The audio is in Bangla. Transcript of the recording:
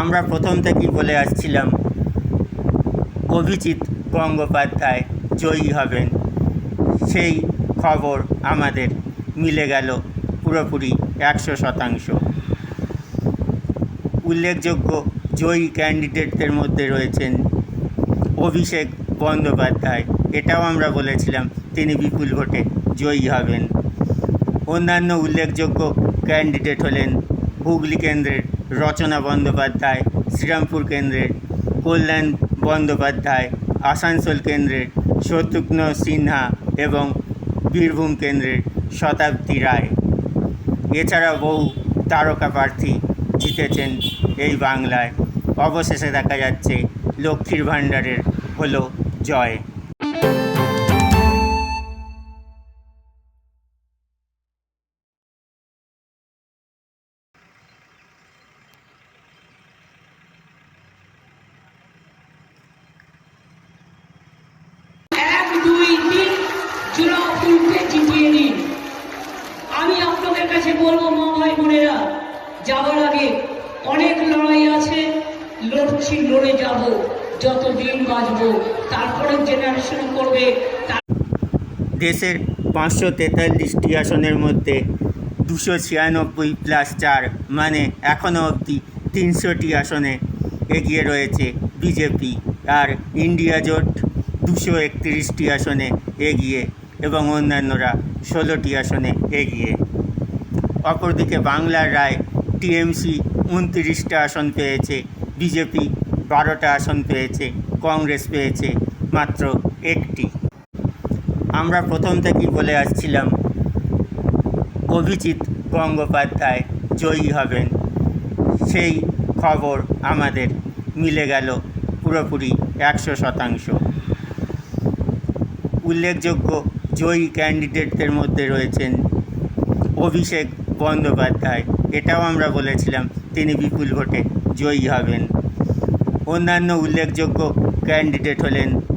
আমরা প্রথম থেকেই বলে আসছিলাম, অভিজিৎ গঙ্গোপাধ্যায় জয়ী হবেন। সেই খবর আমাদের মিলে গেল পুরোপুরি একশো শতাংশ। উল্লেখযোগ্য জয়ী ক্যান্ডিডেটদের মধ্যে রয়েছেন অভিষেক বন্দ্যোপাধ্যায়। এটাও আমরা বলেছিলাম, তিনি বিপুল ভোটে জয়ী হবেন। অন্যান্য উল্লেখযোগ্য ক্যান্ডিডেট হলেন হুগলি কেন্দ্রের রচনা বন্দ্যোপাধ্যায়, শ্রীরামপুর কেন্দ্রের, কল্যাণ বন্দ্যোপাধ্যায়, আসানসোল কেন্দ্রের, শত্রুঘ্ন সিনহা এবং বীরভূম কেন্দ্রের শতাব্দী রায়। এছাড়া বহু তারকা প্রার্থী জিতেছেন এই বাংলায়। অবশেষে দেখা যাচ্ছে লক্ষ্মীর ভাণ্ডারের হলো জয়। অনেক লড়াই আছে, লড়ছি, লড়ে যাব যত দিন বাঁচবো তারপরে জেনারেশন করবে দেশের পাঁচশো তেতাল্লিশটি আসনের মধ্যে দুশো ছিয়ানব্বই প্লাস চার মানে এখনও অবধি তিনশোটি আসনে এগিয়ে রয়েছে বিজেপি আর ইন্ডিয়া জোট দুশো একত্রিশটি আসনে এগিয়ে এবং অন্যান্যরা ষোলোটি আসনে এগিয়ে। অপরদিকে বাংলার রায় টিএমসি উনত্রিশটা আসন পেয়েছে, বিজেপি বারোটা আসন পেয়েছে, কংগ্রেস পেয়েছে মাত্র একটি। আমরা প্রথম থেকেই বলে আসছিলাম, অভিজিৎ গঙ্গোপাধ্যায় জয়ী হবেন। সেই খবর আমাদের মিলে গেল পুরোপুরি একশো শতাংশ। উল্লেখযোগ্য জয়ী ক্যান্ডিডেটদের মধ্যে রয়েছেন অভিষেক বন্দ্যোপাধ্যায়। এটাও আমরা বলেছিলাম তিনি বিপুল ভোটে জয়ী হবেন। অন্যান্য উল্লেখযোগ্য ক্যান্ডিডেট হলেন